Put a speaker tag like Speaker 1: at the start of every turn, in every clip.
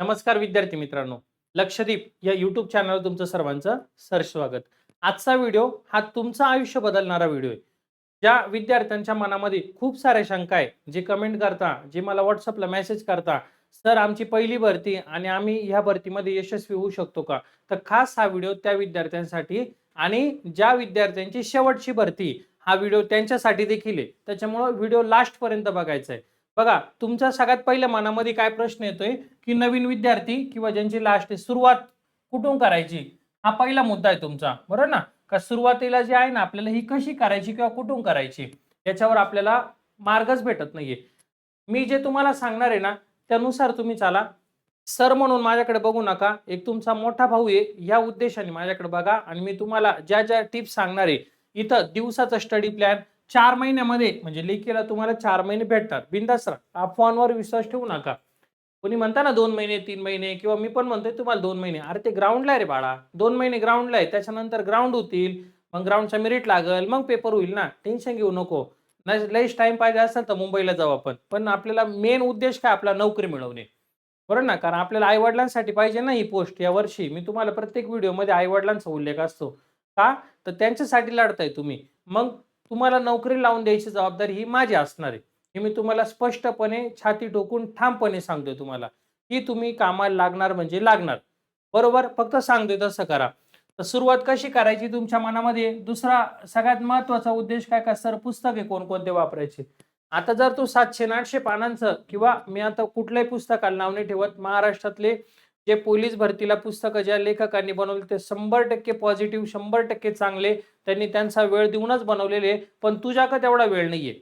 Speaker 1: नमस्कार विद्यार्थी मित्रांनो. लक्षदीप या युट्यूब चॅनलवर तुमचं सर्वांचं सर स्वागत. आजचा व्हिडिओ हा तुमचं आयुष्य बदलणारा व्हिडिओ आहे. ज्या विद्यार्थ्यांच्या मनामध्ये खूप साऱ्या शंका आहे जे कमेंट करता जे मला व्हॉट्सअपला मेसेज करता सर आमची पहिली भरती आणि आम्ही ह्या भरतीमध्ये यशस्वी होऊ शकतो का? तर खास हा व्हिडिओ त्या विद्यार्थ्यांसाठी आणि ज्या विद्यार्थ्यांची शेवटची भरती हा व्हिडिओ त्यांच्यासाठी देखील आहे. त्याच्यामुळं व्हिडिओ लास्टपर्यंत बघायचा आहे बघा तुमच्या सगळ्यात पहिल्या मनामध्ये काय प्रश्न येतोय? की नवीन विद्यार्थी किंवा ज्यांची लास्ट आहे सुरुवात कुठून करायची? हा पहिला मुद्दा आहे तुमचा. बरोबर ना? का सुरुवातीला जे आहे ना आपल्याला ही कशी करायची किंवा कुठून करायची? याच्यावर आपल्याला मार्गच भेटत नाहीये. मी जे तुम्हाला सांगणार आहे ना त्यानुसार तुम्ही चाला. सर म्हणून माझ्याकडे बघू नका. एक तुमचा मोठा भाऊ आहे या उद्देशाने माझ्याकडे बघा. आणि मी तुम्हाला ज्या ज्या टिप्स सांगणार आहे इथं दिवसाचा स्टडी प्लॅन चार महिन्यामध्ये म्हणजे लेखीला तुम्हाला चार महिने भेटतात. बिंदास अफवांवर विश्वास ठेवू नका. कोणी म्हणता ना दोन महिने तीन महिने किंवा मी पण म्हणतोय तुम्हाला दोन महिने. अरे ते ग्राउंडला आहे रे बाळा. दोन महिने ग्राउंडला आहे. त्याच्यानंतर ग्राउंड होतील मग ग्राउंडचा मेरिट लागल मग पेपर होईल ना. टेन्शन घेऊ नको. नाही लईच टाइम पाहिजे असेल तर मुंबईला जाऊ आपण. पण आपल्याला मेन उद्देश काय? आपला नोकरी मिळवणे. बरोबर ना? कारण आपल्याला आईवडिलांसाठी पाहिजे ना ही पोस्ट या वर्षी. मी तुम्हाला प्रत्येक व्हिडिओमध्ये आईवडिलांचा उल्लेख असतो. का? तर त्यांच्यासाठी लढताय तुम्ही. मग तुम्हाला नोकरी लावून द्यायची जबाबदारी ही माझी असणार आहे. हे मी तुम्हाला स्पष्टपणे छाती टोकून ठामपणे सांगतोय तुम्हाला. की तुम्ही कामाला लागणार म्हणजे लागणार. बरोबर? फक्त सांगतोय तसं करा. तर सुरुवात कशी करायची तुमच्या मनामध्ये? दुसरा सगळ्यात महत्त्वाचा उद्देश काय का? सर पुस्तक कोणकोणते वापरायचे? आता जर तू सातशे आठशे पानांचं किंवा मी आता कुठल्याही पुस्तकाला नाव नाही ठेवत महाराष्ट्रातले जे पोलीस भरतीला पुस्तकं ज्या लेखकांनी बनवले ते शंभर टक्के पॉझिटिव्ह शंभर टक्के चांगले त्यांनी त्यांचा वेळ देऊनच बनवलेले आहे. पण तुझ्याकडे तेवढा वेळ नाहीये.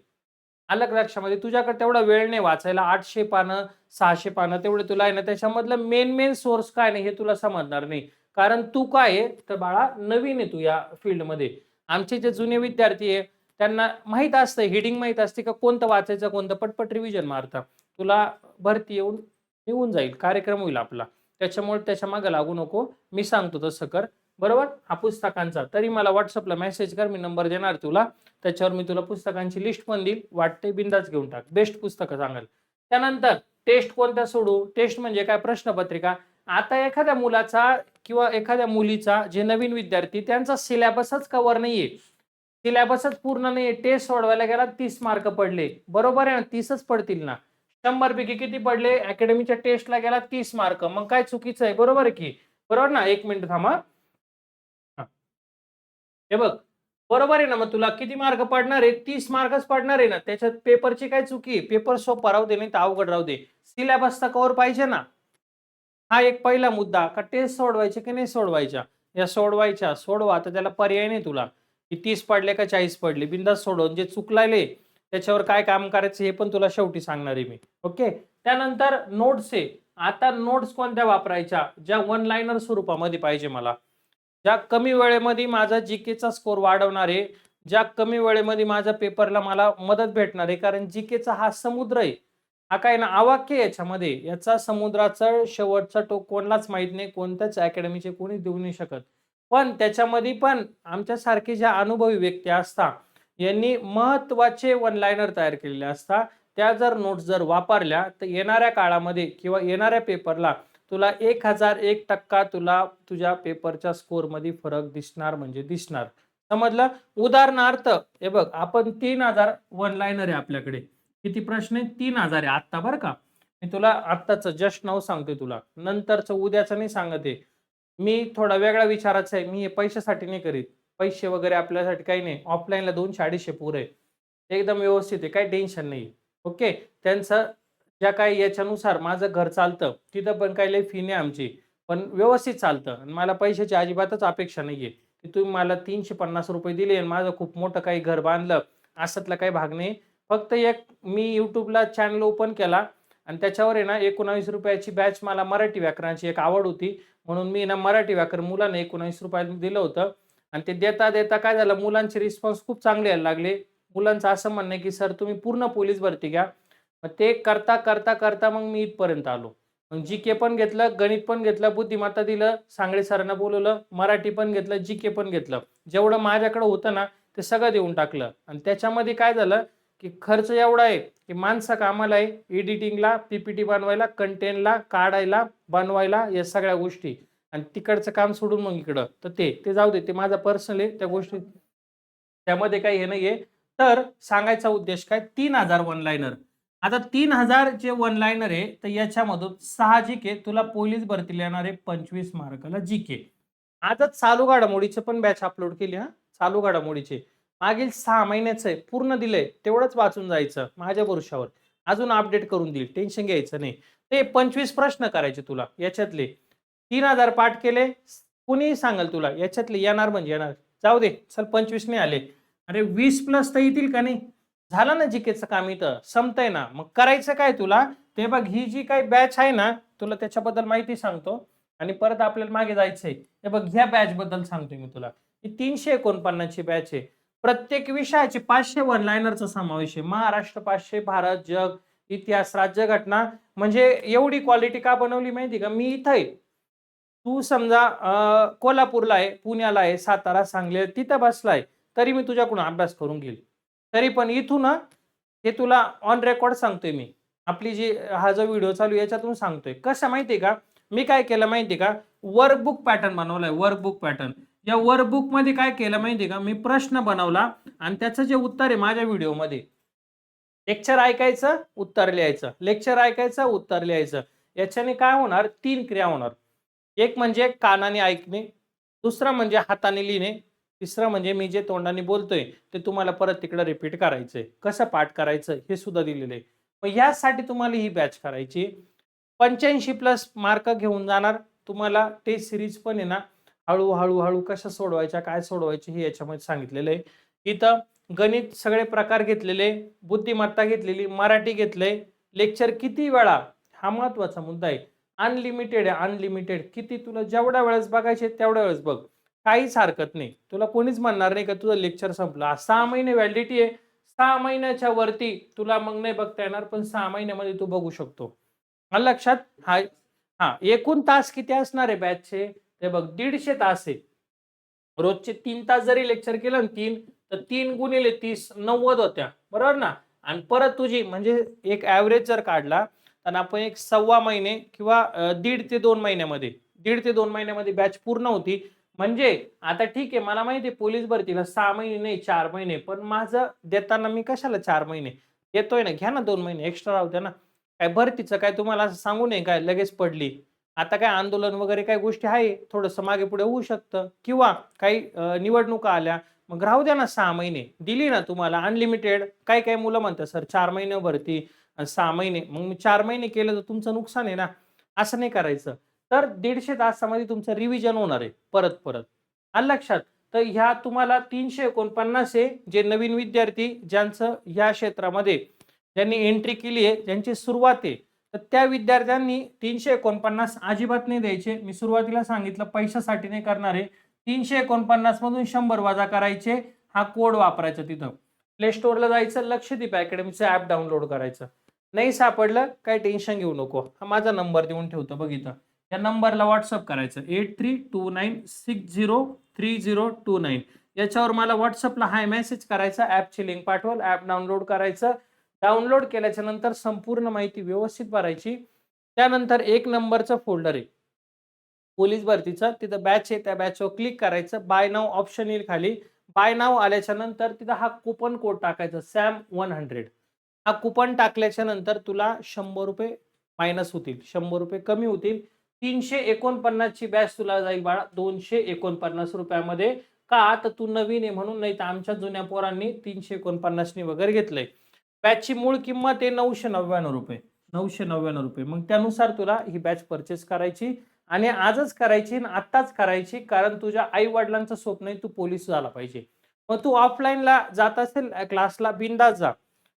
Speaker 1: अलग लक्षामध्ये तुझ्याकडे तेवढा वेळ नाही वाचायला. आठशे पानं सहाशे पानं तेवढे तुला आहे ना त्याच्यामधलं मेन मेन सोर्स काय नाही हे तुला समजणार नाही. कारण तू काय आहे? तर बाळा नवीन आहे तू या फील्डमध्ये. आमचे जे जुने विद्यार्थी आहे त्यांना माहीत असतं हिडिंग माहीत असते का कोणतं वाचायचं कोणतं पटपट रिव्हिजन मारता. तुला भरती येऊन निघून जाईल कार्यक्रम होईल आपला. त्याच्यामुळे त्याच्यामागे लागू नको. मी सांगतो तसं कर. बरोबर? हा पुस्तकांचा. तरी मला व्हॉट्सअपला मेसेज कर मी नंबर देणार तुला. त्याच्यावर मी तुला पुस्तकांची लिस्ट पण देईल. वाटते बिंदाच घेऊन टाक. बेस्ट पुस्तकं सांगाल. त्यानंतर टेस्ट कोणत्या सोडू? टेस्ट म्हणजे काय? प्रश्नपत्रिका. आता एखाद्या मुलाचा किंवा एखाद्या मुलीचा जे नवीन विद्यार्थी त्यांचा सिलेबसच कव्हर नाहीये. सिलेबसच पूर्ण नाहीये. टेस्ट सोडवायला गेला तीस मार्क पडले. बरोबर आहे ना? तीसच पडतील ना. शंभर पैकी किती पडले? अकॅडमीच्या टेस्टला गेला तीस मार्क मग काय चुकीचं आहे? बरोबर आहे की? बरोबर ना? एक मिनिट थांबा. हा. हे बघ. बरोबर आहे ना? मग तुला किती मार्क पडणार आहे? तीस मार्कच पडणार आहे ना? त्याच्यात पेपरची काय चुकी पेपर सोपा राहू दे नाही तर अवघड राहू दे. सिलेबसचा कवर पाहिजे ना? हा एक पहिला मुद्दा. का टेस्ट सोडवायचे की नाही सोडवायच्या? या सोडवायच्या. सोडवा. तर त्याला पर्याय नाही तुला. की तीस पडले का चाळीस पडले? बिंदास सोडवून जे चुकलायले त्याच्यावर काय काम करायचं हे पण तुला शेवटी सांगणार आहे मी. ओके त्यानंतर नोट्स आहे आता नोट्स कोणत्या वापरायच्या? ज्या वन लाईनर स्वरूपामध्ये पाहिजे मला. ज्या कमी वेळेमध्ये माझा जीकेचा स्कोर वाढवणार आहे ज्या कमी वेळेमध्ये माझ्या पेपरला मला मदत भेटणार आहे कारण जीकेचा हा समुद्र आहे. हा काय ना आवाक्य याच्यामध्ये. याचा समुद्राचं शेवटचं टोक कोणालाच माहीत नाही कोणत्याच अकॅडमीचे कोणी देऊ नाही शकत. पण त्याच्यामध्ये पण आमच्यासारखे ज्या अनुभवी व्यक्ती असतात यांनी महत्त्वाचे वन लायनर तयार केलेले असतात त्या जर नोट्स जर वापरल्या तर येणाऱ्या काळामध्ये किंवा येणाऱ्या पेपरला तुला एक हजार एक टक्का तुला तुझ्या पेपरच्या स्कोरमध्ये फरक दिसणार म्हणजे दिसणार. समजलं? उदाहरणार्थ हे बघ आपण तीन हजार वन लायनर आहे आपल्याकडे. किती प्रश्न आहे तीन हजार आहे. आत्ता बरं का? मी तुला आत्ताचं जस्ट नाव सांगते तुला. नंतरचं उद्याचं नाही सांगत. आहे मी थोडा वेगळा विचाराचा आहे. मी हे पैशासाठी नाही करीत. पैसे वगैरे आपल्यासाठी काही नाही. ऑफलाईनला दोनशे अडीचशे पुरे आहे. एकदम व्यवस्थित आहे. काही टेन्शन नाही ओके त्यांचं ज्या काही याच्यानुसार माझं घर चालतं तिथं पण काही लई फी नाही आमची. पण व्यवस्थित चालतं. आणि मला पैशाची अजिबातच अपेक्षा नाही आहे की तुम्ही मला तीनशे पन्नास रुपये दिले आणि माझं खूप मोठं काही घर बांधलं असतला काही भाग नाही. फक्त एक मी यूट्यूबला चॅनल ओपन केला आणि त्याच्यावर आहे ना एकोणावीस रुपयाची बॅच मला मराठी व्याकरणाची एक आवड होती. म्हणून मी ना मराठी व्याकरण मुलांना एकोणावीस रुपयाला दिलं होतं. आणि ते देता देता काय झालं? मुलांचे रिस्पॉन्स खूप चांगले यायला लागले. मुलांचं असं म्हणणं आहे की सर तुम्ही पूर्ण पोलीस भरती घ्या. मग ते करता करता करता मग मी इथपर्यंत आलो. मग जी के पण घेतलं गणित पण घेतलं बुद्धिमत्ता दिलं सांगळे सरांना बोलवलं मराठी पण घेतलं जी के पण घेतलं. जेवढं माझ्याकडे होतं ना ते सगळं देऊन टाकलं. आणि त्याच्यामध्ये काय झालं की खर्च एवढा आहे की माणसं कामाला आहे एडिटिंगला पीपीटी बनवायला कंटेंटला काढायला बनवायला या सगळ्या गोष्टी. आणि तिकडचं काम सोडून मग इकडं. तर ते ते जाऊ दे ते माझा पर्सनल आहे त्या गोष्टी त्यामध्ये काही हे नाहीये. तर सांगायचा उद्देश काय? तीन हजार वन लाईनर आता तीन हजार जे वन लाईनर आहे तर याच्यामधून साहजिक आहे तुला पोलीस भरतीला येणारे पंचवीस मार्काला जी के आजच चालू घडामोडीचे पण बॅच अपलोड केली हा. चालू घडामोडीचे. मागील सहा महिन्याचं आहे पूर्ण दिलंय तेवढंच वाचून जायचं माझ्या भरोशावर अजून अपडेट करून देईल टेन्शन घ्यायचं नाही. ते पंचवीस प्रश्न करायचे तुला याच्यातले. तीन हजार पाठ केले कुणीही सांगाल तुला याच्यातले येणार म्हणजे येणार. जाऊ दे चल पंचवीस नाही आले. अरे वीस प्लस तर येतील का नाही? झालं ना जिकेचं काम इथं संपतंय ना. मग करायचं काय तुला? ते बघ ही जी काही बॅच आहे ना तुला त्याच्याबद्दल माहिती सांगतो. आणि परत आपल्याला मागे जायचंय. हे बघ ह्या बॅच बद्दल सांगतोय मी तुला. ही तीनशे एकोणपन्नासची बॅच आहे. प्रत्येक विषयाचे पाचशे वन लाईनरचा समावेश आहे. महाराष्ट्र पाचशे भारत जग इतिहास राज्यघटना. म्हणजे एवढी क्वालिटी का बनवली माहिती का? मी इथं आहे. तू समजा कोल्हापूरला आहे पुण्याला आहे सातारा सांगली आहे, तिथं बसलाय तरी मी तुझ्याकडून अभ्यास करून घेईल. तरी पण इथून हे तुला ऑन रेकॉर्ड सांगतोय मी. आपली जी हा जो व्हिडिओ चालू आहे, याच्यातून सांगतोय. कसं माहितीये का? मी काय केलं माहितीये का? वर्कबुक पॅटर्न बनवलाय वर्कबुक पॅटर्न या वर्कबुकमध्ये काय केलं माहितीये का? मी प्रश्न बनवला आणि त्याचं जे उत्तर आहे माझ्या व्हिडिओमध्ये लेक्चर ऐकायचं उत्तर लिहायचं. लेक्चर ऐकायचं उत्तर लिहायचं. याच्याने काय होणार? तीन क्रिया होणार. एक म्हणजे कानाने ऐकणे दुसरं म्हणजे हाताने लिहिणे तिसरं म्हणजे मी जे तोंडाने बोलतोय ते तुम्हाला परत तिकडं रिपीट करायचंय. कसं पाठ करायचं हे सुद्धा दिलेलं आहे. मग यासाठी तुम्हाला ही बॅच करायची पंच्याऐंशी प्लस मार्क घेऊन जाणार. तुम्हाला टेस्ट सिरीज पण आहे ना हळूहळू हळू कशा सोडवायच्या काय सोडवायचे हे याच्यामध्ये सांगितलेलं आहे. इथं गणित सगळे प्रकार घेतलेले बुद्धिमत्ता घेतलेली मराठी घेतले लेक्चर किती वेळा? हा महत्त्वाचा मुद्दा आहे. अनलिमिटेड आहे अनलिमिटेड किती तुला जेवढ्या वेळेस बघायचे तेवढ्या वेळेस बघ. काहीच हरकत नाही. तुला कोणीच म्हणणार नाही का तुझं लेक्चर संपलं. सहा महिने व्हॅलिडिटी आहे. सहा महिन्याच्या वरती तुला मग नाही बघता येणार पण सहा महिन्यामध्ये तू बघू शकतो. मला लक्षात? हा हा. एकूण तास किती असणार आहे बॅचचे ते बघ दीडशे तास आहे. रोजचे तीन तास जरी लेक्चर केलं ना तीन तर तीन गुणिले तीस नव्वद होत्या. बरोबर ना? आणि परत तुझी म्हणजे एक ॲव्हरेज जर काढला तर आपण एक सव्वा महिने किंवा दीड ते दोन महिन्यामध्ये दीड ते दोन महिन्यामध्ये बॅच पूर्ण होती. म्हणजे आता ठीक आहे मला माहिती आहे पोलीस भरतीला सहा महिने नाही चार महिने पण माझं देताना मी कशाला चार महिने? देतोय ना घ्या ना दोन महिने एक्स्ट्रा राहू द्या ना. काय भरतीचं काय तुम्हाला असं सांगू नये काय? लगेच पडली. आता काय आंदोलन वगैरे काही गोष्टी आहे? थोडंसं मागे पुढे होऊ शकतं. किंवा काही निवडणुका आल्या मग राहू द्या ना सहा महिने. दिली ना तुम्हाला अनलिमिटेड काही काही मुलं म्हणतात सर चार महिने भरती. सहा महिने. मग मी चार महिने केलं तर तुमचं नुकसान आहे ना? असं नाही करायचं. तर दीडशे तासामध्ये तुमचं रिव्हिजन होणार आहे. परत परत. आलं लक्षात तर ह्या तुम्हाला तीनशे एकोणपन्नास आहे जे नवीन विद्यार्थी ज्यांचं ह्या क्षेत्रामध्ये ज्यांनी एंट्री केली आहे ज्यांची सुरुवात आहे तर त्या विद्यार्थ्यांनी तीनशे एकोणपन्नास अजिबात नाही द्यायचे. मी सुरुवातीला सांगितलं पैशासाठी नाही करणार आहे. तीनशे एकोणपन्नास मधून शंभर वजा करायचे. हा कोड वापरायचा तिथं. प्ले स्टोअरला जायचं लक्षदीप अकॅडमीचं ॲप डाउनलोड करायचं. नाही सापडलं काही टेन्शन घेऊ नको. हा माझा नंबर देऊन ठेवतो बघितलं या नंबरला व्हॉट्सअप करायचं. Eight three two nine six zero three zero two nine याच्यावर मला व्हॉट्सअपला हाय मेसेज करायचा ॲपची लिंक पाठवाल ॲप डाउनलोड करायचं. डाउनलोड केल्याच्यानंतर संपूर्ण माहिती व्यवस्थित भरायची. त्यानंतर एक नंबरचा फोल्डर आहे. पोलीस भरतीचं. तिथं बॅच आहे त्या बॅचवर क्लिक करायचं. बाय नाव ऑप्शन येईल खाली. बाय नाव आल्याच्यानंतर तिथं हा कुपन कोड टाकायचा सॅम वन हंड्रेड हा कुपन टाकल्याच्या नंतर तुला शंभर रुपये मायनस होतील. शंभर रुपये कमी होतील. तीनशे एकोणपन्नासची बॅच तुला जाईल बाळा. दोनशे एकोणपन्नास रुपयामध्ये का? तर तू नवीन आहे म्हणून नाही तर आमच्या जुन्या पोरांनी तीनशे एकोणपन्नासनी वगैरे घेतलंय. बॅचची मूळ किंमत आहे नऊशे नव्याण्णव रुपये. नऊशे नव्याण्णव रुपये. मग त्यानुसार तुला ही बॅच परचेस करायची आणि आजच करायची आणि आत्ताच करायची कारण तुझ्या आई वडिलांचं स्वप्न आहे तू पोलीस झाला पाहिजे. मग तू ऑफलाईनला जात असेल क्लासला बिंदास जा.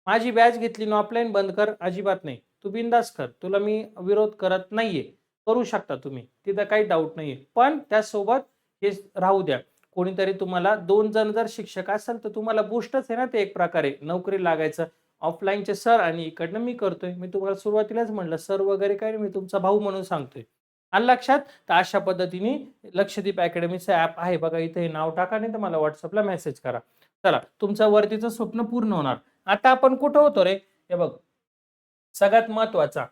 Speaker 1: माझी बॅच घेतली ना ऑफलाईन बंद कर अजिबात नाही. तू बिंदास कर. तुला मी विरोध करत नाहीये. करू शकता तुम्ही. तिथं काही डाऊट नाहीये. पण त्यासोबत हे राहू द्या. कोणीतरी तुम्हाला दोन जण जर शिक्षक असेल तर तुम्हाला बूस्टच आहे ना ते एक प्रकारे. नोकरी लागायचं. ऑफलाईनचे सर आणि इकडनं मी करतोय. मी तुम्हाला सुरुवातीलाच म्हणलं सर वगैरे काय मी तुमचा भाऊ म्हणून सांगतोय. आणि लक्षात तर अशा पद्धतीने लक्षदीप अकॅडमीचं ॲप आहे. बघा इथे हे नाव टाका नाही तर मला व्हॉट्सअपला मेसेज करा. चला तुमचं वरतीचं स्वप्न पूर्ण होणार. आता आपण कुठं होतो रे? हे बघ. सगळ्यात महत्त्वाचा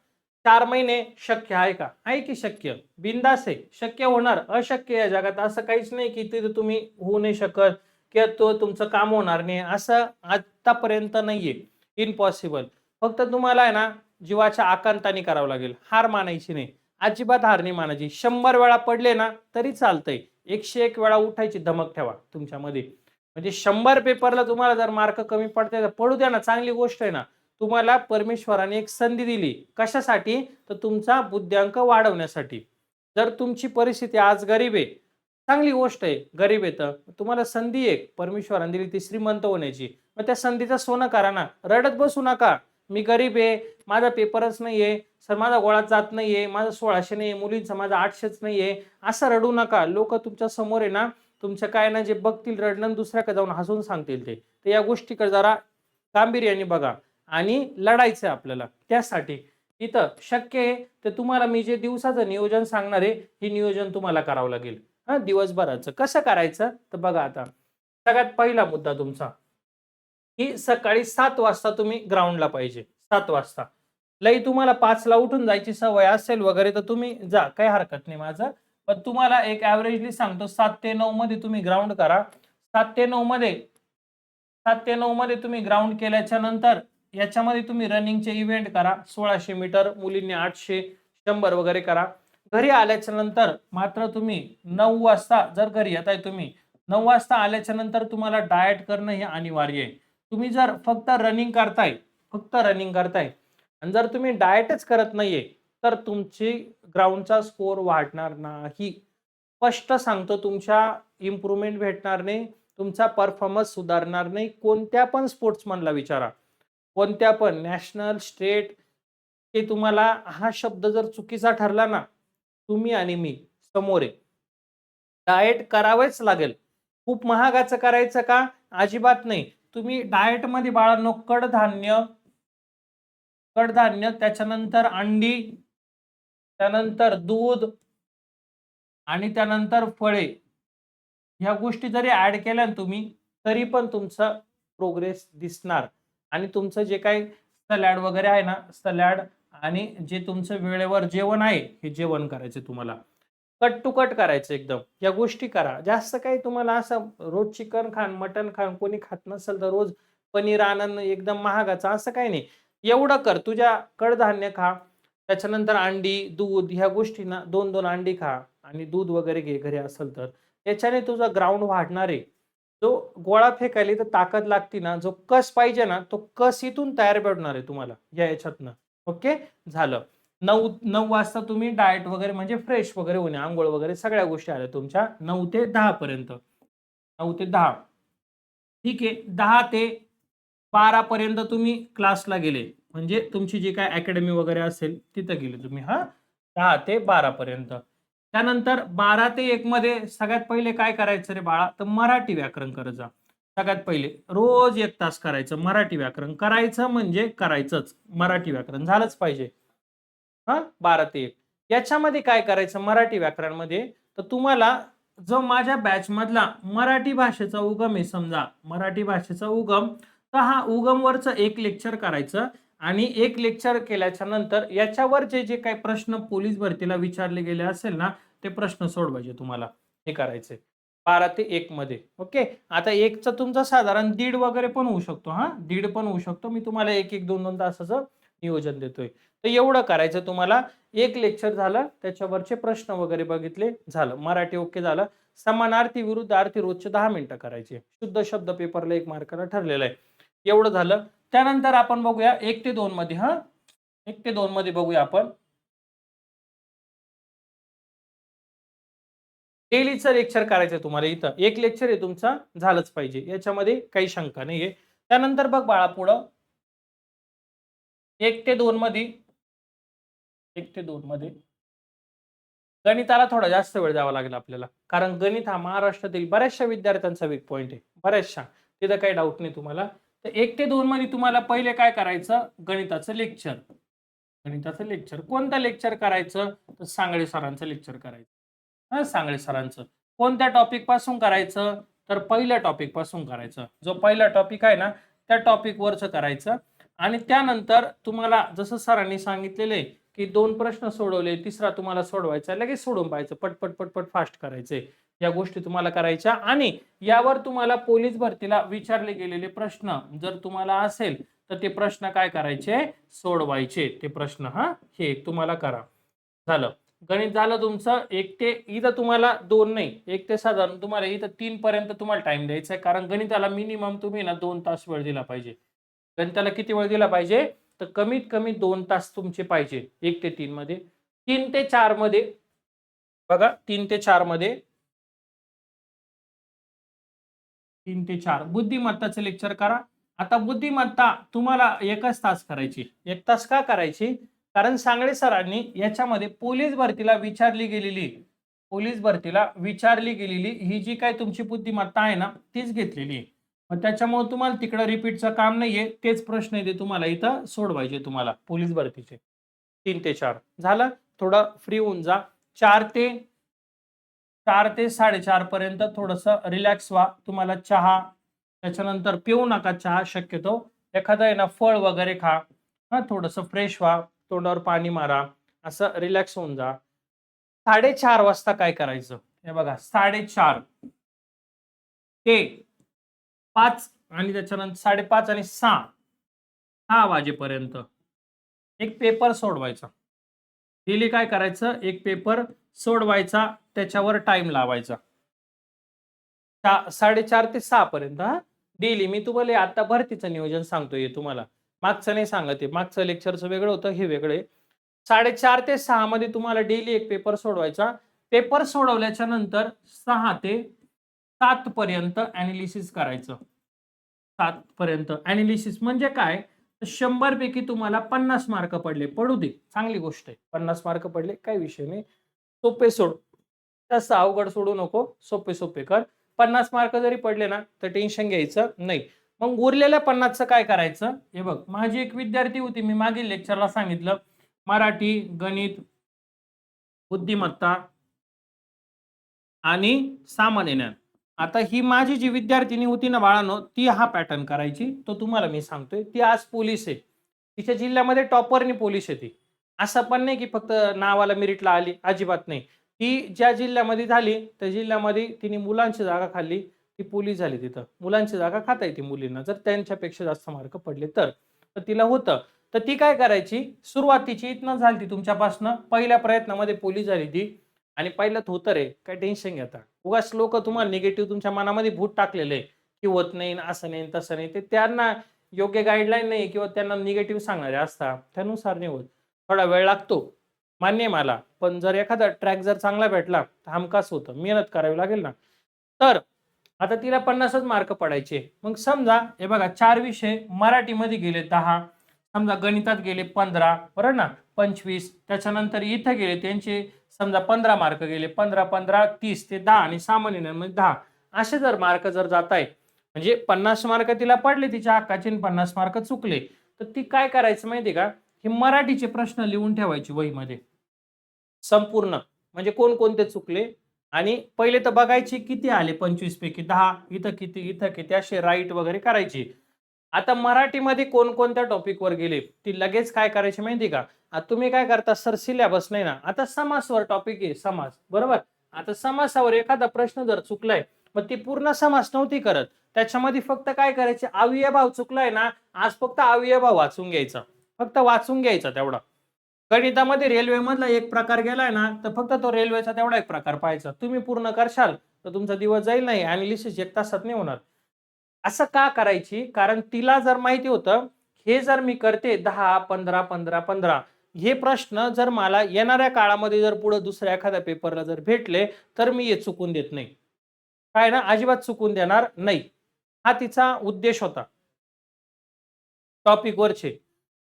Speaker 1: चार महिने शक्य आहे का? आहे की शक्य? बिंदास आहे. शक्य होणार. अशक्य या जगात. असं काहीच नाही की तिथे तुम्ही होऊ नाही शकत किंवा तो तुमचं काम होणार नाही. असं आतापर्यंत नाहीये. इम्पॉसिबल फक्त तुम्हाला आहे ना जीवाच्या आकांताने करावं लागेल. हार मानायची नाही. अजिबात हार नाही मानायची. शंभर वेळा पडले ना तरी चालतंय. एकशे एक वेळा उठायची धमक ठेवा तुमच्यामध्ये. म्हणजे शंभर पेपरला तुम्हाला जर मार्क कमी पडते तर पडू द्या ना. चांगली गोष्ट आहे ना. तुम्हाला परमेश्वराने एक संधी दिली. कशासाठी? तर तुमचा बुद्ध्यांक वाढवण्यासाठी. जर तुमची परिस्थिती आज गरीब आहे चांगली गोष्ट आहे गरीब आहे तर. तुम्हाला संधी आहे परमेश्वराने दिली ती श्रीमंत होण्याची. मग त्या संधीचा सोनं करा ना. रडत बसू नका. मी गरीब आहे माझा पेपरच नाही आहे सर माझा गोळा जात नाहीये माझा सोळाशे नाही आहे मुलींचा माझा आठशेच नाही आहे असं रडू नका. लोक तुमच्यासमोर आहे ना तुमच्या काय ना जे बघतील रडणं दुसऱ्याकडे जाऊन हसून सांगतील ते. तर या गोष्टीकडे जरा गांभीर्याने बघा. आणि लढायचं आपल्याला. त्यासाठी इथं शक्य आहे तर तुम्हाला मी जे दिवसाचं नियोजन सांगणार आहे हे नियोजन तुम्हाला करावं लागेल. हा दिवसभराचं. कसं करायचं? तर बघा आता. सगळ्यात पहिला मुद्दा तुमचा की सकाळी सात वाजता तुम्ही ग्राउंडला पाहिजे. सात वाजता. लई तुम्हाला पाचला उठून जायची सवय असेल वगैरे तर तुम्ही जा. काही हरकत नाही माझं. पण तुम्हाला एक ॲव्हरेजली सांगतो. सात ते नऊ मध्ये तुम्ही ग्राउंड करा. सात ते नऊ मध्ये सात ते नऊ मध्ये तुम्ही ग्राउंड केल्याच्यानंतर याच्यामध्ये तुम्ही रनिंगचे इव्हेंट करा. सोळाशे मीटर मुलींनी आठशे शंभर वगैरे करा. घरी आल्याच्यानंतर मात्र तुम्ही नऊ वाजता जर घरी येताय तुम्ही नऊ वाजता आल्याच्यानंतर तुम्हाला डाएट करणं हे अनिवार्य आहे. तुम्ही जर फक्त रनिंग करताय फक्त रनिंग करताय आणि जर तुम्ही डाएटच करत नाहीये तर तुमची ग्राउंडचा स्कोर वाढणार नाही. स्पष्ट सांगतो तुमच्या इम्प्रूव्हमेंट भेटणार नाही तुमचा परफॉर्मन्स सुधारणार नाही. कोणत्या पण स्पोर्ट्समनला विचारा. कोणत्या पण नॅशनल स्टेट ते तुम्हाला हा शब्द जर चुकीचा ठरला ना तुम्ही आणि मी समोर आहे डाएट करावेच लागेल. खूप महागाचं करायचं का? अजिबात नाही. तुम्ही डाएटमध्ये बाळांनो कडधान्य. कडधान्य त्याच्यानंतर अंडी त्यानंतर दूध आणि त्यानंतर फळे. ह्या गोष्टी जरी ऍड केल्या तुम्ही तरी पण तुमचा प्रोग्रेस दिसणार. आणि तुमचं जे काही सलॅड वगैरे आहे ना सलॅड आणि जे तुमचं वेळेवर जेवण आहे हे जेवण करायचं तुम्हाला. कट टू कट करायचं एकदम. या गोष्टी करा. जास्त काही तुम्हाला असं रोज चिकन खान मटन खान कोणी खात नसेल तर रोज पनीर आनंद एकदम महागाचं असं काही नाही. एवढं कर. तुझ्या कडधान्य खा. त्याच्यानंतर अंडी दूध ह्या गोष्टींना दोन दोन अंडी खा आणि दूध वगैरे घे घरी असेल तर. याच्याने तुझा ग्राउंड वाढणार आहे. जो गोळा फेकायला तर ताकद लागते ना जो कस पाहिजे ना तो कस इथून तयार भेटणार आहे तुम्हाला या याच्यातनं. ओके? झालं. नऊ नऊ वाजता तुम्ही डाएट वगैरे म्हणजे फ्रेश वगैरे होणे आंघोळ वगैरे सगळ्या गोष्टी आल्या तुमच्या नऊ ते दहा पर्यंत. नऊ ते दहा. ठीक आहे. दहा ते बारा पर्यंत तुम्ही क्लासला गेले. म्हणजे तुमची जी काय अकॅडमी वगैरे असेल तिथं गेले तुम्ही हा? दहा ते बारा पर्यंत. त्यानंतर बारा ते एक मध्ये सगळ्यात पहिले काय करायचं रे बाळा? तर मराठी व्याकरण करत जा. सगळ्यात पहिले रोज एक तास करायचं मराठी व्याकरण. करायचं म्हणजे करायचंच. मराठी व्याकरण झालंच पाहिजे. हा? बारा ते एक. याच्यामध्ये काय करायचं? मराठी व्याकरणमध्ये तर तुम्हाला जो माझ्या बॅच मधला मराठी भाषेचा उगम आहे समजा. मराठी भाषेचा उगम. तर हा उगमवरचं एक लेक्चर करायचं. आणि एक लेक्चर केल्याच्यानंतर याच्यावर जे जे काही प्रश्न पोलीस भरतीला विचारले गेले असेल ना ते प्रश्न सोडवायचे तुम्हाला. हे करायचे बारा ते एक मध्ये. ओके? आता एकचा तुमचा साधारण दीड वगैरे पण होऊ शकतो हा? दीड पण होऊ शकतो. मी तुम्हाला एक एक दोन दोन तासाचं नियोजन देतोय. तर एवढं करायचं तुम्हाला. एक लेक्चर झालं त्याच्यावरचे प्रश्न वगैरे बघितले झालं. मराठी ओके झालं. समानार्थी विरुद्ध अर्थी रोजचे दहा मिनिटं करायचे. शुद्ध शब्द पेपरला एक मार्काला ठरलेलं आहे. एवढं झालं. त्यानंतर आपण बघूया एक ते दोन मध्ये हा? एक ते दोन मध्ये बघूया आपण. डेलीचं लेक्चर करायचं तुम्हाला इथं. एक लेक्चर आहे तुमचा झालंच पाहिजे. याच्यामध्ये काही शंका नाहीये. त्यानंतर बघ बाळा पुढं. एक ते दोन मध्ये. एक ते दोन मध्ये. गणिताला थोडा जास्त वेळ द्यावा लागेल आपल्याला. कारण गणित हा महाराष्ट्रातील बऱ्याचशा विद्यार्थ्यांचा वीक पॉईंट आहे. बऱ्याचशा. तिथं काही डाऊट नाही तुम्हाला. तर एक ते दोन मध्ये तुम्हाला पहिले काय करायचं? गणिताचं लेक्चर. गणिताचं लेक्चर. कोणतं लेक्चर करायचं? तर सांगळे सरांचं लेक्चर करायचं. हा सांगळे सरांचं. कोणत्या टॉपिकपासून करायचं? तर पहिल्या टॉपिकपासून करायचं. जो पहिला टॉपिक आहे ना त्या टॉपिक वरचं करायचं. आणि त्यानंतर तुम्हाला जसं सरांनी सांगितलेलं आहे की दोन प्रश्न सोडवले तिसरा तुम्हाला सोडवायचा लगेच सोडून पाहायचं पटपट पटपट फास्ट करायचे. या गोष्टी तुम्हाला करायच्या आणि यावर तुम्हाला पोलीस भरतीला विचारले गेलेले प्रश्न जर तुम्हाला असेल तर ते प्रश्न काय करायचे? सोडवायचे. ते प्रश्न हा हे एक तुम्हाला करा. झालं. गणित झालं तुमचं एक ते इथं तुम्हाला दोन नाही एक ते साधारण तुम्हाला इथं तीन पर्यंत तुम्हाला टाइम द्यायचा आहे कारण गणिताला मिनिमम तुम्ही ना दोन तास वेळ दिला पाहिजे. गणिताला किती वेळ दिला पाहिजे? तर कमीत कमी दोन तास तुमचे पाहिजे एक ते तीन मध्ये. तीन ते चारमध्ये बघा तीन ते चारमध्ये. तीन ते चार. बुद्धिमत्ताचं लेक्चर करा. आता बुद्धिमत्ता तुम्हाला एकच तास करायची. एक तास का करायची? कारण सांगळे सरांनी याच्यामध्ये पोलीस भरतीला विचारली गेलेली. पोलीस भरतीला विचारली गेलेली. ही जी काय तुमची बुद्धिमत्ता आहे ना तीच घेतलेली आहे. मग त्याच्यामुळे तुम्हाला तिकडं रिपीटचं काम नाहीये. तेच प्रश्न आहे ते तुम्हाला इथं सोडवायचे तुम्हाला. पोलीस भरतीचे. तीन ते चार. झालं? थोडं फ्री होऊन जा. चार ते चार ते साडेचार पर्यंत थोडस रिलॅक्स व्हा. तुम्हाला चहा त्याच्यानंतर पिऊ नका चहा शक्यतो. एखादा आहे ना फळ वगैरे खा. हा थोडस फ्रेश व्हा. तोंडावर पाणी मारा. असं रिलॅक्स होऊन जा. साडेचार वाजता काय करायचं? हे बघा साडेचार. ते पाच आणि त्याच्यानंतर साडेपाच आणि सहा. सहा वाजेपर्यंत. एक पेपर सोडवायचा. डेली काय करायचं? एक पेपर सोडवायचा त्याच्यावर टाइम लावायचा. साडेचार ते सहा पर्यंत हा? डेली मी तुम्हाला आता भरतीचं नियोजन सांगतोय तुम्हाला. मागचं नाही सांगत आहे मागचं लेक्चरचं वेगळं होतं हे वेगळं साडेचार ते सहा मध्ये तुम्हाला डेली एक पेपर सोडवायचा. पेपर सोडवल्याच्या नंतर सहा ते सात पर्यंत अनालिसिस करायचं. सात पर्यंत अनालिसिस म्हणजे काय? शंभर पैकी तुम्हाला पन्नास मार्क पडले. पडू दे. चांगली गोष्ट आहे. पन्नास मार्क पडले. काही विषय नाही. सोपे सोड. जास्त अवघड सोडू नको. सोपे सोपे कर. पन्नास मार्क जरी पडले ना तर टेन्शन घ्यायचं नाही. मग उरलेल्या पन्नासचं काय करायचं? हे बघ. माझी एक विद्यार्थी होती. मी मागील लेक्चरला सांगितलं. मराठी गणित बुद्धिमत्ता आणि सामान्य ज्ञान. आता ही माझी जी विद्यार्थिनी होती ना बाळानो ती हा पॅटर्न करायची. तो तुम्हाला मी सांगतोय ती आज पोलीस आहे. तिच्या जिल्ह्यामध्ये टॉपरनी पोलीस आहे ती. असं पण नाही की फक्त नावाला मेरिटला आली अजिबात नाही. ती ज्या जिल्ह्यामध्ये झाली त्या जिल्ह्यामध्ये तिने मुलांची जागा खाल्ली ती पोलीस झाली तिथं. मुलांची जागा खाता येते मुलींना जर त्यांच्यापेक्षा जास्त मार्क पडले तर. तर तिला होतं. तर ती काय करायची? सुरुवातीची इथनं झाली ती तुमच्यापासनं. पहिल्या प्रयत्नामध्ये पोलीस झाली ती. आणि पहिल्यात होतं रे काय टेन्शन घेता उगाच लोक तुम्हाला निगेटिव्ह तुमच्या मनामध्ये भूत टाकलेले की होत नाही असं नाही तसं नाही. ते त्यांना योग्य गाईडलाईन नाही किंवा त्यांना निगेटिव्ह सांगणारे असता त्यानुसार नाही होत थोडा वेळ लागतो मान्य मला. पण जर एखादा ट्रॅक जर चांगला भेटला तर हमखास होतं. मेहनत करावी लागेल ना. तर आता तिला पन्नासच मार्क पडायचे. मग समजा हे बघा चार विषय मराठीमध्ये गेले दहा. समजा गणितात गेले पंधरा. बरं ना? पंचवीस. त्याच्यानंतर इथं गेले त्यांचे समजा पंधरा मार्क गेले पंधरा पंधरा तीस ते दहा आणि सामान्य म्हणजे दहा. असे जर मार्क जर जात आहे म्हणजे पन्नास मार्क तिला पडले तिच्या हक्काचे पन्नास मार्क चुकले तर ती काय करायचं माहिती का? हे मराठीचे प्रश्न लिहून ठेवायचे वहीमध्ये. संपूर्ण. म्हणजे कोणकोणते चुकले? आणि पहिले तर बघायचे किती आले? पंचवीस पैकी दहा इथं किती इथं किती असे राईट वगैरे करायचे. आता मराठीमध्ये कोणकोणत्या टॉपिकवर गेले ती लगेच काय करायची माहिती का? आता तुम्ही काय करता सर सिलेबस नाही ना? आता समासवर टॉपिक आहे समास. बरोबर? आता समासावर एखादा प्रश्न जर चुकलाय मग ती पूर्ण समास नव्हती करत. त्याच्यामध्ये फक्त काय करायचे अवयभाव चुकलाय ना आज फक्त अवयभाव वाचून घ्यायचा. फक्त वाचून घ्यायचा तेवढा. गणितामध्ये रेल्वे मधला एक प्रकार गेलाय ना तर फक्त तो रेल्वेचा तेवढा एक प्रकार पाहायचा. तुम्ही पूर्ण करशाल तर तुमचा दिवस जाईल नाही. अनालिसिस एक तासात नाही होणार. असं का करायची? कारण तिला जर माहिती होतं हे जर मी करते दहा पंधरा पंधरा पंधरा हे प्रश्न जर मला येणाऱ्या काळामध्ये जर पुढे दुसऱ्या एखाद्या पेपरला जर भेटले तर मी हे चुकून देत नाही. काय ना? अजिबात चुकून देणार नाही. हा तिचा उद्देश होता. टॉपिकवरचे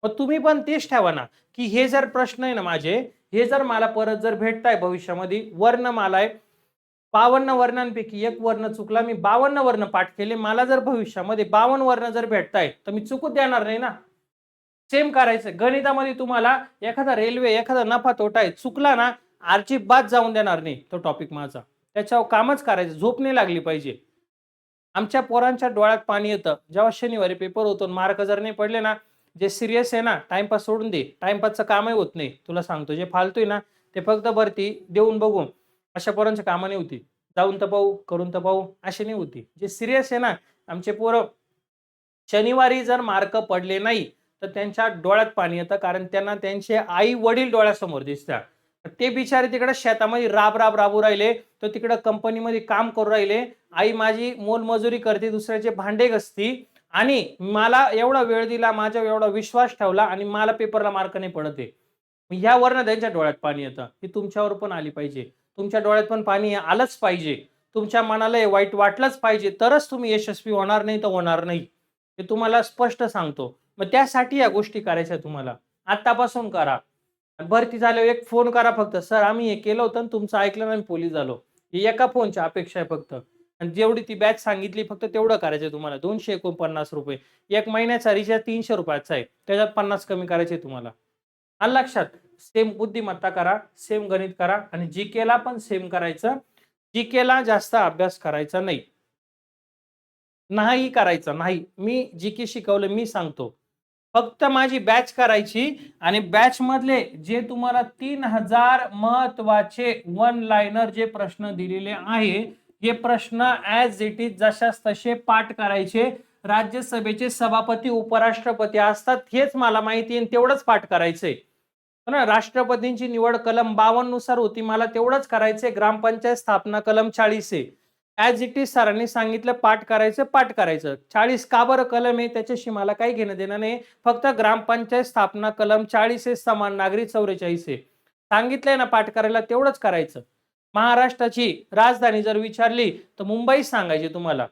Speaker 1: मग तुम्ही पण तेच ठेवा ना की हे जर प्रश्न आहे ना माझे हे जर मला परत जर भेटताय भविष्यामध्ये वर्णमाला आहे बावन्न वर्णांपैकी एक वर्ण चुकला मी बावन्न वर्ण पाठ केले. मला जर भविष्यामध्ये बावन्न वर्ण जर भेटताय तर मी चुकू देणार नाही ना? सेम करायचं. गणितामध्ये तुम्हाला एखादा रेल्वे एखादा नफा तोटा आहे चुकला ना आरची बाद जाऊन देणार नाही तो टॉपिक माझा. त्याच्यावर कामच करायचं. झोप नाही लागली पाहिजे. आमच्या पोरांच्या डोळ्यात पाणी येतं. जेव्हा शनिवारी पेपर होतो मार्क जर नाही पडले ना जे सिरियस आहे ना टाइमपास सोडून दे. टाइमपासचं कामही होत नाही. तुला सांगतो जे फालतोय ना ते फक्त भरती देऊन बघू अशा पोरांच्या कामं नाही होती. जाऊन तपाऊ करून तपाऊ अशी नाही होती. जे सिरियस आहे ना आमचे पोरं शनिवारी जर मार्क पडले नाही तर त्यांच्या डोळ्यात पाणी येतं कारण त्यांना त्यांचे आई वडील डोळ्यासमोर दिसतात. ते बिचारे तिकडे शेतामध्ये राब राब राबू राहिले तर तिकडे कंपनीमध्ये काम करू राहिले. आई माझी मोलमजुरी करते दुसऱ्याचे भांडे घसती आणि मला एवढा वेळ दिला माझ्या एवढा विश्वास ठेवला आणि मला पेपरला मार्क नाही पडते ह्यावरनं त्यांच्या डोळ्यात पाणी येतं. ही तुमच्यावर पण आली पाहिजे. तुमच्या डोळ्यात पण पाणी आलंच पाहिजे. तुमच्या मनाला हे वाईट वाटलंच पाहिजे. तरच तुम्ही यशस्वी होणार नाही तर होणार नाही. हे तुम्हाला स्पष्ट सांगतो. मग त्यासाठी या गोष्टी करायच्या तुम्हाला. आतापासून करा. भरती झाल्यावर एक फोन करा फक्त. सर आम्ही हे केलं होतं आणि तुमचं ऐकलं नाही आम्ही पोलीस झालो. ही एका फोनची अपेक्षा आहे फक्त. आणि जेवढी ती बॅच सांगितली फक्त तेवढं करायचं तुम्हाला. दोनशे एकोणपन्नास रुपये. एक महिन्याचा रिचार्ज तीनशे रुपयाचा आहे. त्याच्यात पन्नास कमी करायचे तुम्हाला. आणि लक्षात सेम बुद्धिमत्ता करा सेम गणित करा आणि जी केला पण सेम करायचं. जी केला जास्त अभ्यास करायचा नाही. नाही करायचा नाही. मी जी के शिकवलं मी सांगतो. फक्त माझी बॅच करायची आणि बॅच मधले जे तुम्हाला तीन हजार महत्त्वाचे वन लाईनर जे प्रश्न दिलेले आहे हे प्रश्न ऍज इट इज जशाच तसे पाठ करायचे. राज्यसभेचे सभापती उपराष्ट्रपती असतात हेच मला माहिती आहे तेवढंच पाठ करायचंय. हो ना राष्ट्रपतींची निवड कलम बावन्ननुसार होती. मला तेवढंच करायचंय. ग्रामपंचायत स्थापना कलम चाळीस आहे. ऍज इट इज सरांनी सांगितलं पाठ करायचं पाठ करायचं. चाळीस का बरं कलम आहे? त्याच्याशी मला काही घेणं देणं नाही. फक्त ग्रामपंचायत स्थापना कलम चाळीस आहे. समान नागरी चौवेचाळीस आहे. सांगितलंय ना पाठ करायला तेवढंच करायचं. महाराष्ट्राची राजधानी जर विचारली तर मुंबई सांगायची तुम्हाला.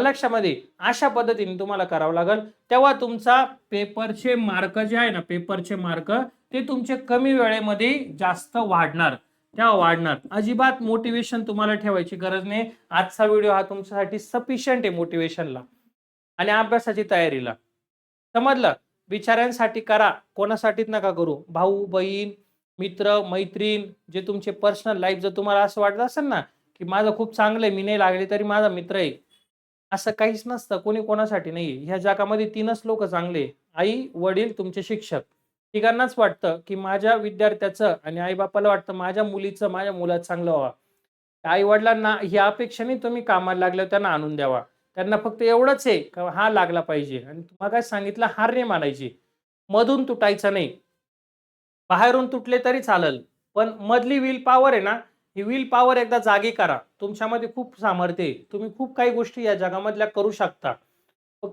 Speaker 1: लक्षामध्ये अशा पद्धतीने तुम्हाला करावं लागेल. तेव्हा तुमचा पेपरचे मार्क जे आहे ना पेपरचे मार्क ते तुमचे कमी वेळेमध्ये जास्त वाढणार. तेव्हा वाढणार. अजिबात मोटिवेशन तुम्हाला ठेवायची गरज नाही. आजचा व्हिडिओ हा तुमच्यासाठी सफिशियंट आहे मोटिवेशनला आणि अभ्यासाची तयारीला. समजलं? विचारांसाठी करा. कोणासाठीच नका करू. भाऊ बहीण मित्र मैत्रीण जे तुमचे पर्सनल लाईफ जर तुम्हाला असं वाटत असेल ना की माझं खूप चांगलं आहे मी नाही लागले तरी माझा मित्र आहे. असं काहीच नसतं. कोणी कोणासाठी नाही. ह्या जगामध्ये तीनच लोक चांगले आई वडील तुमचे शिक्षक. तिघांनाच वाटतं की माझ्या विद्यार्थ्याचं आणि आई बापाला वाटतं माझ्या मुलीचं माझ्या मुलाचं चांगलं व्हावं. आई वडिलांना ह्या अपेक्षेने तुम्ही कामाला लागल्यावर हो, त्यांना आणून द्यावा. त्यांना फक्त एवढंच आहे का हा लागला पाहिजे. आणि तुम्हाला काय सांगितलं? हार नाही मानायची. मधून तुटायचं नाही. बाहेरून तुटले तरी चालेल. पण मधली विल पॉवर आहे ना ही विल पॉवर एकदा जागी करा. तुमच्यामध्ये खूप सामर्थ्य आहे. तुम्ही खूप काही गोष्टी या जगामधल्या करू शकता.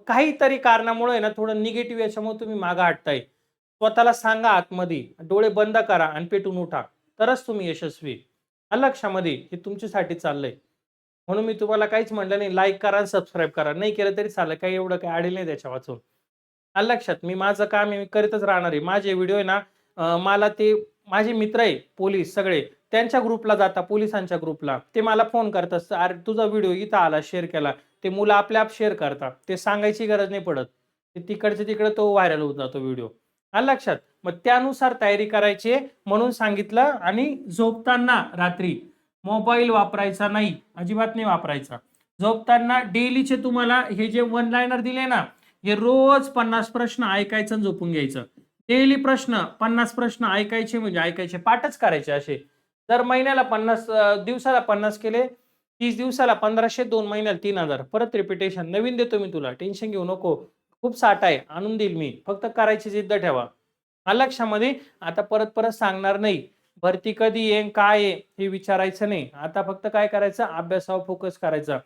Speaker 1: काहीतरी कारणामुळे ना थोडं निगेटिव्ह याच्यामुळे तुम्ही मागे हटताय. स्वतःला सांगा आतमध्ये. डोळे बंद करा आणि पेटून उठा. तरच तुम्ही यशस्वी. लक्षामध्ये हे तुमच्यासाठी चाललंय. म्हणून मी तुम्हाला काहीच म्हणलं नाही. लाईक करा सबस्क्राईब करा. नाही केलं तरी चालेल. काही एवढं काही आडेल नाही त्याच्या वाचून. लक्षात मी माझं काम मी करीतच राहणार आहे. माझे व्हिडिओ आहे ना मला ते माझे मित्र आहे पोलीस सगळे. त्यांच्या ग्रुपला जाता पोलिसांच्या ग्रुपला. ते मला फोन करतात अरे तुझा व्हिडिओ इथं आला शेअर केला. ते मुलं आपल्या आप शेअर करतात. ते सांगायची गरज नाही पडत. ते तिकडचे तिकडे तो व्हायरल होत जातो व्हिडिओ. आला लक्षात मग त्यानुसार तयारी करायची म्हणून सांगितलं आणि झोपताना रात्री मोबाईल वापरायचा नाही अजिबात नाही वापरायचा. झोपताना डेलीचे तुम्हाला हे जे वन लायनर दिले ना हे रोज पन्नास प्रश्न ऐकायचं झोपून घ्यायचं. डेली प्रश्न पन्नास प्रश्न ऐकायचे म्हणजे ऐकायचे पाठच करायचे असे. दर महिन्याला पन्नास दिवसाला पन्नास केले तीस दिवसाला पंधराशे दोन महिन्याला तीन हजार. परत रिपिटेशन नवीन देतो मी तुला. टेन्शन घेऊ नको. खूप साठ आहे. आणून देईल मी. फक्त करायची जिद्द ठेवा. हा लक्षामध्ये? आता परत परत सांगणार नाही. भरती कधी येईन काय आहे हे विचारायचं नाही. आता फक्त काय करायचं? अभ्यासावर फोकस करायचा.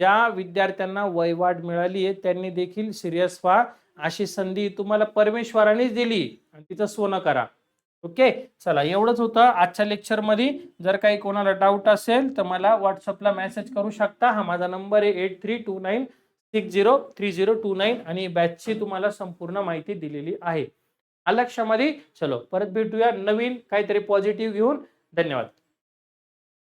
Speaker 1: ज्या विद्यार्थ्यांना वयवाढ मिळाली आहे त्यांनी देखील सिरियस व्हा. अशी संधी तुम्हाला परमेश्वरानेच दिली. आणि तिचं सोनं करा. ओके? चला एवढंच होतं आजच्या लेक्चरमध्ये. जर काही कोणाला डाऊट असेल तर मला व्हॉट्सअपला मेसेज करू शकता. हा माझा नंबर आहे eight three two nine six zero three zero two nine आणि बॅचची तुम्हाला संपूर्ण माहिती दिलेली आहे. अलक्षामध्ये चलो परत भेटूया नवीन काहीतरी पॉझिटिव्ह घेऊन. धन्यवाद.